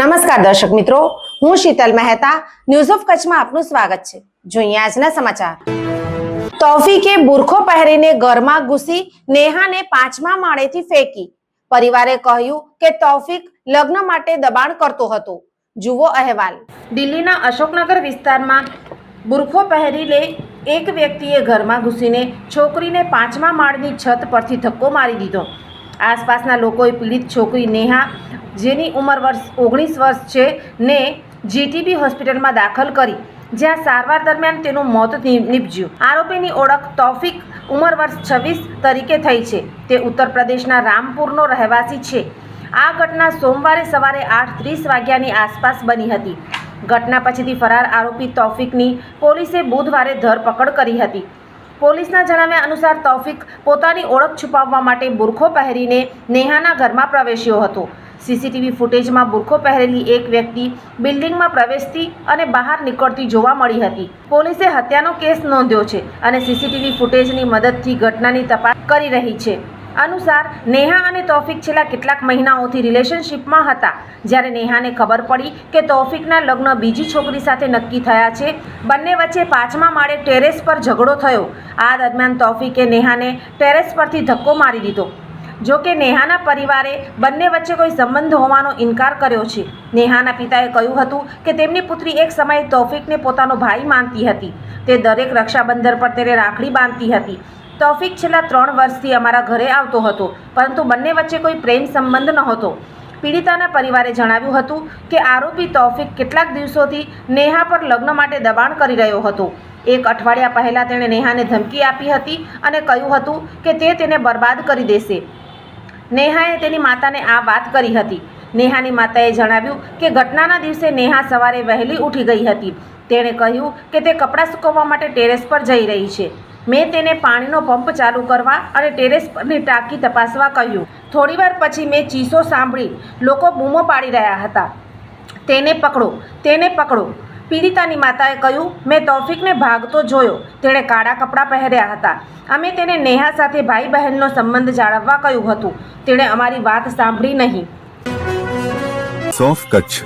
નમસ્કાર દર્શક મિત્રો, હું શીતલ મહેતા ન્યૂઝ ઓફ કચ્છમાં આપનું સ્વાગત છે. જોઈએ આજના સમાચાર. તોફીકે બુરખો પહેરીને ઘરમાં ઘૂસી નેહાને પાંચમા માળેથી ફેંકી. પરિવારે કહ્યું કે તૌફિક લગ્ન માટે દબાણ કરતો હતો. જુઓ અહેવાલ. દિલ્હીના અશોકનગર વિસ્તારમાં બુરખો પહેરીને એક વ્યક્તિએ ઘરમાં ઘૂસીને છોકરીને પાંચમા માળની છત પરથી ધક્કો મારી દીધો. આસપાસના લોકોએ પીડિત છોકરી નેહા, જેની ઉંમર વર્ષ ઓગણીસ વર્ષ છે, ને જીટીબી હોસ્પિટલમાં દાખલ કરી, જ્યાં સારવાર દરમિયાન તેનું મોત નીપજ્યું. આરોપીની ઓળખ તૌફિક ઉંમર વર્ષ છવ્વીસ તરીકે થઈ છે. તે ઉત્તર પ્રદેશના રામપુરનો રહેવાસી છે. આ ઘટના સોમવારે સવારે આઠ ત્રીસ વાગ્યાની આસપાસ બની હતી. ઘટના પછીથી ફરાર આરોપી તૌફિકની પોલીસે બુધવારે ધરપકડ કરી હતી. પોલીસના જણાવ્યા અનુસાર તૌફિક પોતાની ઓળખ છુપાવવા માટે બુરખો પહેરીને નેહાના ઘરમાં પ્રવેશ્યો હતો. સીસીટીવી ફૂટેજમાં બુરખો પહેરેલી એક વ્યક્તિ બિલ્ડિંગમાં પ્રવેશતી અને બહાર નીકળતી જોવા મળી હતી. પોલીસે હત્યાનો કેસ નોંધ્યો છે અને સીસીટીવી ફૂટેજની મદદથી ઘટનાની તપાસ કરી રહી છે. અનુસાર, નેહા અને તૌફિક છેલ્લા કેટલાક મહિનાઓથી રિલેશનશિપમાં હતા. જ્યારે નેહાને ખબર પડી કે તૌફિકના લગ્ન બીજી છોકરી સાથે નક્કી થયા છે, બંને વચ્ચે પાંચમા માળે ટેરેસ પર ઝઘડો થયો. આ દરમિયાન તૌફિકે નેહાને ટેરેસ પરથી ધક્કો મારી દીધો. જો કે નેહાના પરિવારે બંને વચ્ચે કોઈ સંબંધ હોવાનો ઇનકાર કર્યો છે. નેહાના પિતાએ કહ્યું હતું કે તેમની પુત્રી એક સમયે તૌફિકને પોતાનો ભાઈ માનતી હતી. તે દરેક રક્ષાબંધન પર તેને રાખડી બાંધતી હતી. તૌફિક છેલ્લા ત્રણ વર્ષથી અમારા ઘરે આવતો હતો, પરંતુ બંને વચ્ચે કોઈ પ્રેમ સંબંધ નહોતો. પીડિતાના પરિવારે જણાવ્યું હતું કે આરોપી તૌફિક કેટલાક દિવસોથી નેહા પર લગ્ન માટે દબાણ કરી રહ્યો હતો. એક અઠવાડિયા પહેલાં તેણે નેહાને ધમકી આપી હતી અને કહ્યું હતું કે તે તેને બરબાદ કરી દેશે. નેહાએ તેની માતાને આ વાત કરી હતી. નેહાની માતાએ જણાવ્યું કે ઘટનાના દિવસે નેહા સવારે વહેલી ઉઠી ગઈ હતી. તેણે કહ્યું કે તે કપડાં સૂકવવા માટે ટેરેસ પર જઈ રહી છે. મેં તેને પાણીનો પંપ ચાલુ કરવા અને ટેરેસ પરની ટાંકી તપાસવા કહ્યું. થોડીવાર પછી મેં ચીસો સાંભળી. લોકો બૂમો પાડી રહ્યા હતા. તેને પકડો તેને પકડો. પીડિતાની માતાએ કહ્યું, મેં તૌફિકને ભાગતો જોયો. તેણે કાળા કપડાં પહેર્યા હતા. અમે તેને નેહા સાથે ભાઈ બહેનનો સંબંધ જાળવવા કહ્યું હતું. તેણે અમારી વાત સાંભળી નહીં. સોફ Kutch.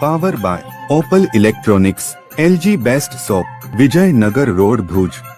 Power by Opal electronics, LG best shop Vijaynagar road Bhuj.